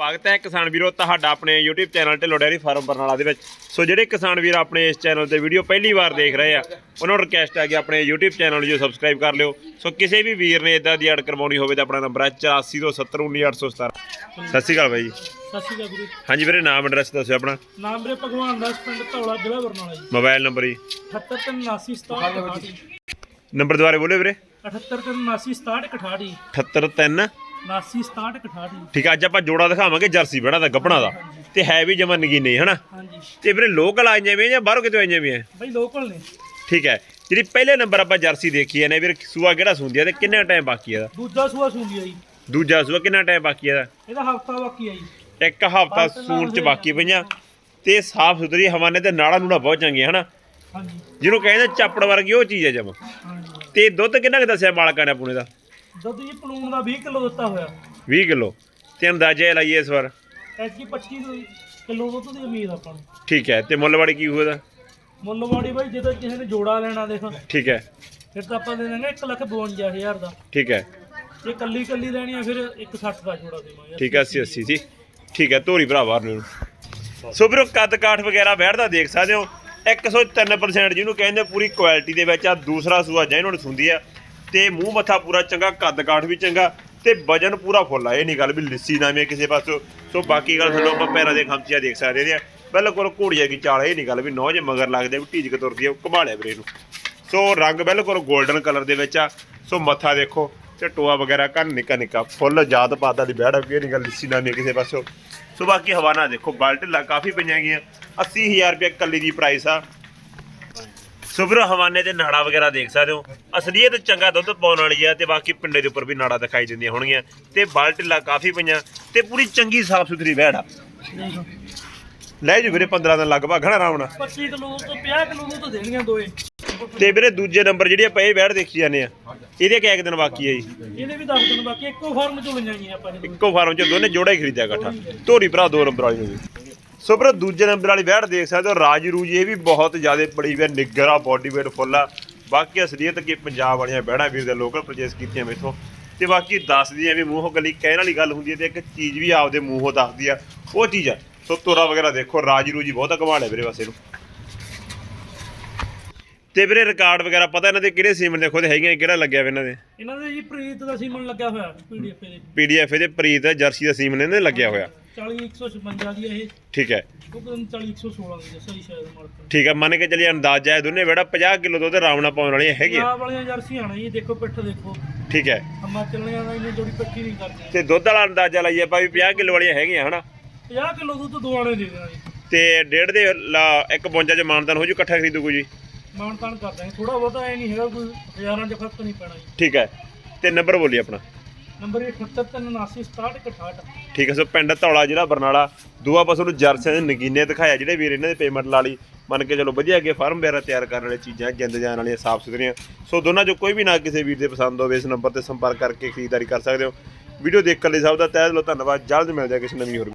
ਸਵਾਗਤ ਹੈ ਕਿਸਾਨ ਵੀਰੋ ਤੁਹਾਡਾ ਆਪਣੇ YouTube channel Dhillon dairy farm Barnala ਦੇ ਵਿੱਚ। ਸੋ ਜਿਹੜੇ ਕਿਸਾਨ ਵੀਰ ਆਪਣੇ ਇਸ ਚੈਨਲ ਤੇ ਵੀਡੀਓ ਪਹਿਲੀ ਵਾਰ ਦੇਖ ਰਹੇ ਆ ਉਹਨਾਂ ਨੂੰ ਰਿਕਵੈਸਟ ਹੈ ਕਿ ਆਪਣੇ YouTube ਚੈਨਲ ਨੂੰ ਸਬਸਕ੍ਰਾਈਬ ਕਰ ਲਿਓ। ਸੋ ਕਿਸੇ ਵੀ ਵੀਰ ਨੇ ਇਦਾਂ ਦੀ ਐਡ ਕਰਵਾਉਣੀ ਹੋਵੇ ਤਾਂ ਆਪਣਾ ਨੰਬਰ ਹੈ 84 ਤੋਂ 70 19817 ਸਤਿ ਸ਼੍ਰੀ ਅਕਾਲ ਬਾਈ ਜੀ। ਸਤਿ ਸ਼੍ਰੀ ਅਕਾਲ ਵੀਰੇ। ਹਾਂਜੀ ਵੀਰੇ ਨਾਮ ਐਡਰੈਸ ਦੱਸਿਓ ਆਪਣਾ। ਨਾਮ ਵੀਰੇ ਭਗਵਾਨ ਦਾਸ ਪਿੰਡ ਧੌਲਾ ਜ਼ਿਲ੍ਹਾ ਬਰਨਾਲਾ ਜੀ। ਮੋਬਾਈਲ ਨੰਬਰ ਜੀ। 7837967 ਨੰਬਰ ਦੁਬਾਰੇ ਬੋਲੇ ਵੀਰੇ। 7837967 783 7967 ਠੀਕ ਅੱਜ ਆਪਾਂ ਜੋੜਾ ਦਿਖਾਵਾਂਗੇ ਜਰਸੀ ਬੜਾ ਦਾ ਗੱਪਣਾ ਦਾ। ਤੇ ਹੈ ਵੀ ਜਮਾ ਨਗੀਨੇ ਹਨਾ? ਹਾਂਜੀ। ਤੇ ਵੀਰੇ ਲੋਕਲ ਆਈਆਂ ਵੀ ਜਾਂ ਬਾਹਰੋਂ ਕਿਤੋਂ ਆਈਆਂ ਵੀ ਆ? ਬਈ ਲੋਕਲ ਨੇ। ਠੀਕ ਹੈ ਜਿਹੜੀ ਪਹਿਲੇ ਨੰਬਰ ਆਪਾਂ ਜਰਸੀ ਦੇਖੀ ਹੈ ਨੇ ਵੀਰ ਸੂਆ ਕਿਹੜਾ ਸੁੰਦੀ ਆ ਤੇ ਕਿੰਨਾ ਟਾਈਮ ਬਾਕੀ ਆ ਦੂਜਾ ਸੂਆ ਸੂੰਦੀ ਆ ਜੀ। ਦੂਜਾ ਸੂਆ ਕਿੰਨਾ ਟਾਈਮ ਬਾਕੀ ਆ ਇਹਦਾ? ਇਹਦਾ ਹਫਤਾ ਬਾਕੀ ਆ ਜੀ। ਇੱਕ ਹਫਤਾ ਸੂਣ ਚ ਬਾਕੀ ਪਈਆਂ। ਤੇ ਸਾਫ਼ ਸੁਥਰੀ ਹਵਾਨੇ ਤੇ ਨਾੜਾ ਨੂੜਾ ਬਹੁਤ ਚੰਗੀਆਂ ਹਨਾ? ਹਾਂਜੀ। ਜਿਹਨੂੰ ਕਹਿੰਦੇ ਚੱਪੜ ਵਰਗੀ ਉਹ ਚੀਜ਼ ਹੈ ਜਮ। ਤੇ ਦੁੱਧ ਕਿੰਨਾ ਕੁ ਦੱਸਿਆ ਮਾਲਕਾਂ ਨੇ ਪੁਣੇ ਦਾ? ਦੁੱਧ ਜੀ ਪਲੂਣ ਦਾ 20 ਕਿਲੋ ਦਿੱਤਾ ਹੋਇਆ। 20 ਕਿਲੋ। ਤੇ ਅੰਦਾਜ਼ੇ ਲਾਈਏ ਇਸ ਵਾਰ? ਐਤਕੀ 25 ਕਿਲੋ ਦੁੱਧ ਦੀ ਉਮੀਦ ਆਪਾਂ ਨੂੰ। ਠੀਕ ਹੈ ਤੇ ਮੁੱਲਵਾੜੀ ਕੀ ਇਹਦਾ? ਮੁੱਲਵਾੜੀ ਬਾਈ ਜਦੋਂ ਕਿਸੇ ਨੇ ਜੋੜਾ ਲੈਣਾ ਦੇਖ। ਠੀਕ ਹੈ। ਫਿਰ ਤਾਂ ਆਪਾਂ ਦੇ ਦਾਂਗੇ 1 ਲੱਖ 52000 ਦਾ। ਠੀਕ ਹੈ। ਜੇ ਕੱਲੀ ਕੱਲੀ ਲੈਣੀ ਆ ਫਿਰ 160 ਦਾ ਜੋੜਾ ਦੇਵਾਂਗੇ ਠੀਕ ਹੈ 80 80 ਜੀ। ਠੀਕ ਹੈ ਧੋਰੀ ਭਰਾ ਬਾਹਰ ਨੂੰ। ਸੋ ਵੀਰੋ ਕੱਦ ਕਾਠ ਵਗੈਰਾ ਬੈਠਦਾ ਦੇਖ ਸਕਦੇ ਹੋ। 103% ਜਿਹਨੂੰ ਕਹਿੰਦੇ ਪੂਰੀ ਕੁਆਲਿਟੀ ਦੇ ਵਿੱਚ ਆ ਦੂਸਰਾ ਸੂਆ ਜੈਨੂਨ ਹੁੰਦੀ ਆ। ਤੇ ਮੂੰਹ ਮੱਥਾ ਪੂਰਾ ਚੰਗਾ, ਕੱਦ ਕਾਠ ਵੀ ਚੰਗਾ ਤੇ ਵਜਨ ਪੂਰਾ ਫੁੱਲ ਆ। ਇਹ ਨਹੀਂ ਗੱਲ ਵੀ ਲਿੱਸੀ ਨਾ ਕਿਸੇ ਪਾਸੋਂ। ਸੋ ਬਾਕੀ ਗੱਲ ਤੁਹਾਨੂੰ ਆਪਾਂ ਪੈਰਾਂ ਦੇ ਖਮਚੀਆਂ ਦੇਖ ਸਕਦੇ ਨੇ ਬਿਲਕੁਲ ਘੋੜੀਆਂ ਦੀ ਚਾਲ ਇਹ ਨਹੀਂ ਗੱਲ ਵੀ ਨੌ ਜੇ ਮਗਰ ਲੱਗਦੇ, ਵੀ ਢੀਜਕ ਤੁਰਦੀ ਆ, ਉਹ ਘਮਾਲਿਆ ਵੀਰੇ ਨੂੰ ਸੋ ਰੰਗ ਬਿਲਕੁਲ 골ਡਨ ਕਲਰ ਦੇ ਵਿੱਚ ਆ। ਸੋ ਮੱਥਾ ਦੇਖੋ ਤੇ ਟੋਆ ਵਗੈਰਾ ਕੰਨ ਨਿੱਕਾ ਨਿੱਕਾ, ਫੁੱਲ ਜਾਤ ਪਾਤਾ ਦੀ ਬੈੜ ਇਹ ਨਹੀਂ ਗੱਲ ਲਿੱਸੀ ਨਾ ਕਿਸੇ ਪਾਸੋਂ। ਸੋ ਬਾਕੀ ਹਵਾਨਾ ਦੇਖੋ ਬਲਟ ਲਾ ਕਾਫੀ ਪਈਆਂ ਗਈਆਂ। 80000 ਰੁਪਏ ਕੱਲੀ ਦੀ ਪ੍ਰਾਈਸ ਆ। ਸੋ ਵੀਰੋ ਹਵਾਨੇ ਤੇ ਨਾੜਾ ਵਗੈਰਾ ਦੇਖ ਸਕਦੇ ਹੋ। ਅਸਲੀਅਤ ਚੰਗਾ ਦੁੱਧ ਪਾਉਣ ਵਾਲੀ ਆ ਤੇ ਬਾਕੀ ਪਿੰਡੇ ਦੇ ਉੱਪਰ ਵੀ ਨਾੜਾ ਦਿਖਾਈ ਦਿੰਦੀਆਂ ਹੋਣਗੀਆਂ। ਤੇ ਬਲਟ ਲਾ ਕਾਫੀ ਪਈਆਂ ਤੇ ਪੂਰੀ ਚੰਗੀ ਸਾਫ਼ ਸੁਥਰੀ ਬੈੜ ਆ। ਲੈ ਜੀ ਵੀਰੇ 15 ਦਿਨ ਲਗਭਗ ਖੜਾ ਆਰਾਮ ਨਾਲ? 25 ਕਿਲੋ ਤੋਂ 50 ਕਿਲੋ ਦੁੱਧ ਦੇਣੀਆਂ ਦੋਏ। ਤੇ ਵੀਰੇ ਦੂਜੇ ਨੰਬਰ ਜਿਹੜੀ ਆਪਾਂ ਇਹ ਬੈੜ ਦੇਖੀ ਜਾਂਦੇ ਆ ਇਹਦੇ ਕਿਆ ਦਿਨ ਬਾਕੀ ਹੈ ਜੀ? ਇਹਦੇ ਵੀ ਦੱਸ ਦਿਨ ਬਾਕੀ ਇੱਕੋ ਫਾਰਮ ਚੋਂ ਲਈਆਂ ਆਪਾਂ। ਇੱਕੋ ਫਾਰਮ ਚ ਦੋਨੇ ਜੋੜਾ ਹੀ ਖਰੀਦਿਆ ਇਕੱਠਾ। ਧੋਰੀ ਭਰਾ ਦੋ ਨੰਬਰ ਵਾਲੀ ਨੂੰ ਸੋ ਭਰਾ ਦੂਜੇ ਨੰਬਰ ਵਾਲੀ ਵੈੜ ਦੇਖ ਸਕਦੇ ਹੋ ਰਾਜ ਰੂਜ ਇਹ ਵੀ ਬਹੁਤ ਜ਼ਿਆਦਾ ਬੜੀ ਵੀ ਨਿੱਗਰ ਆ ਬੋਡੀ weight ਫੁੱਲ ਆ। ਬਾਕੀ ਅਸਲੀਅਤ ਕਿ ਪੰਜਾਬ ਵਾਲੀਆਂ ਵੈੜਾਂ ਵੀਰ ਦੇ ਲੋਕਲ ਪਰਚੇਸ ਕੀਤੀਆਂ ਮੇਥੋਂ। ਤੇ ਬਾਕੀ ਦੱਸਦੀ ਆ ਵੀ ਮੂੰਹੋਂ ਗੱਲੀ ਕਹਿਣ ਵਾਲੀ ਗੱਲ ਹੁੰਦੀ ਹੈ ਤੇ ਇੱਕ ਚੀਜ਼ ਵੀ ਆਪਦੇ ਮੂੰਹੋਂ ਦੱਸਦੀ ਆ ਉਹ ਚੀਜ਼ ਆ। ਸੋ ਤੋਰਾ ਵਗੈਰਾ ਦੇਖੋ ਰਾਜ ਰੂਜ ਹੀ ਬਹੁਤਾ ਕਮਾਲ ਹੈ ਵੀਰੇ ਵਸੇ ਨੂੰ। ਤੇ ਵੀਰੇ ਰਿਕਾਰਡ ਵਗੈਰਾ ਪਤਾ ਇਹਨਾਂ ਦੇ ਕਿਹੜੇ ਸੀਮਨ ਦੇ ਖੁਦ ਹੈਗੀਆਂ ਕਿਹੜਾ ਲੱਗਿਆ ਵਾ ਇਹਨਾਂ ਦੇ? ਇਹਨਾਂ ਦੇ ਜੀ ਪ੍ਰੀਤ ਦਾ ਸੀਮਨ ਲੱਗਿਆ ਹੋਇਆ ਪੀਡੀਐਫ ਦੇ। ਪੀਡੀਐਫ ਇਹਦੇ ਪ੍ਰੀਤ ਜਰਸੀ ਦਾ ਸੀਮਨ ਇਹਦੇ ਲੱਗਿਆ ਹੋਇਆ। 40 156 ਦੀ ਇਹ। ਠੀਕ ਹੈ। ਉਹ ਕਹਿੰਦੇ 40 116 ਦੀ ਸਹੀ ਸ਼ਾਇਦ ਮਾਰਕ ਠੀਕ ਹੈ ਮੰਨ ਕੇ ਚੱਲੀਏ ਅੰਦਾਜ਼ਾ ਹੈ ਦੋਨੇ ਬੇੜਾ 50 ਕਿਲੋ ਦੁੱਧ ਆਰਾਮ ਨਾਲ ਪਾਉਣ ਵਾਲੀਆਂ ਹੈਗੀਆਂ। ਪੰਜਾਬ ਵਾਲੀਆਂ ਜਰਸੀਆਂ ਨੇ ਜੀ ਦੇਖੋ ਪਿੱਠ ਦੇਖੋ। ਠੀਕ ਹੈ। ਹਿਮਾਚਲੀਆਂ ਦਾ ਇਹਨੇ ਜੋੜੀ ਪੱਕੀ ਨਹੀਂ ਕਰਦੇ। ਤੇ ਦੁੱਧ ਵਾਲਾ ਅੰਦਾਜ਼ਾ ਲਾਈਏ ਆਪਾਂ ਵੀ 50 ਕਿਲੋ ਵਾਲੀਆਂ ਹੈਗੀਆਂ ਹਨਾ? 50 ਕਿਲੋ ਦੁੱਧ ਦੋ ਆਣੇ ਦੇ ਦੇਣਾ ਜੀ। ਤੇ ਡੇਢ ਦੇ ਲਾ- ਇੱਕ 52 ਚ ਮਾਨਦਾਨ ਹੋ ਜੂ ਇਕੱਠਾ ਖਰੀਦੂ ਕੋਈ ਜੀ? ਮਾਣ ਤਾਣ ਕਰ ਦਾਂਗੇ। ਥੋੜਾ ਬਹੁਤਾ ਐ ਨਹੀਂ ਹੈਗਾ ਕੋਈ ਹਜ਼ਾਰਾਂ ਚ ਫ਼ਰਕ ਨਹੀਂ ਪੈਣਾ ਜੀ। ਠੀਕ ਹੈ। ਤੇ ਨੰਬਰ ਬੋਲੀ ਆਪਣਾ। ਨੰਬਰ 78796768 ਠੀਕ ਹੈ ਸੋ ਪਿੰਡ ਧੌਲਾ ਜਿਹੜਾ ਬਰਨਾਲਾ। ਦੂਆ ਪਾਸੋਂ ਨੂੰ ਜਰਸੀਆਂ ਦੇ ਨਗੀਨੇ ਦਿਖਾਇਆ ਜਿਹੜੇ ਵੀਰ ਇਹਨਾਂ ਦੇ ਪੇਮੈਂਟ ਲਾ ਲਈ। ਮੰਨ ਕੇ ਚਲੋ ਵਧੀਆ ਅੱਗੇ ਫਾਰਮ ਵਗੈਰਾ ਤਿਆਰ ਕਰਨ ਵਾਲੀ ਚੀਜ਼ਾਂ, ਜਿੰਦ ਜਾਣ ਵਾਲੀਆਂ, ਸਾਫ਼ ਸੁਥਰੀਆਂ। ਸੋ ਦੋਨਾਂ ਚੋਂ ਕੋਈ ਵੀ ਨਾ ਕਿਸੇ ਵੀਰ ਦੇ ਪਸੰਦ ਹੋਵੇ, ਇਸ ਨੰਬਰ ਤੇ ਸੰਪਰਕ ਕਰਕੇ ਖਰੀਦਦਾਰੀ ਕਰ ਸਕਦੇ ਹੋ। ਵੀਡੀਓ ਦੇਖਣ ਲਈ ਸਭ ਦਾ ਤਹਿ ਦਿਲੋਂ ਧੰਨਵਾਦ। ਜਲਦ ਮਿਲਦੇ ਹਾਂ ਕਿਸੇ ਨਵੀਂ ਹੋਰ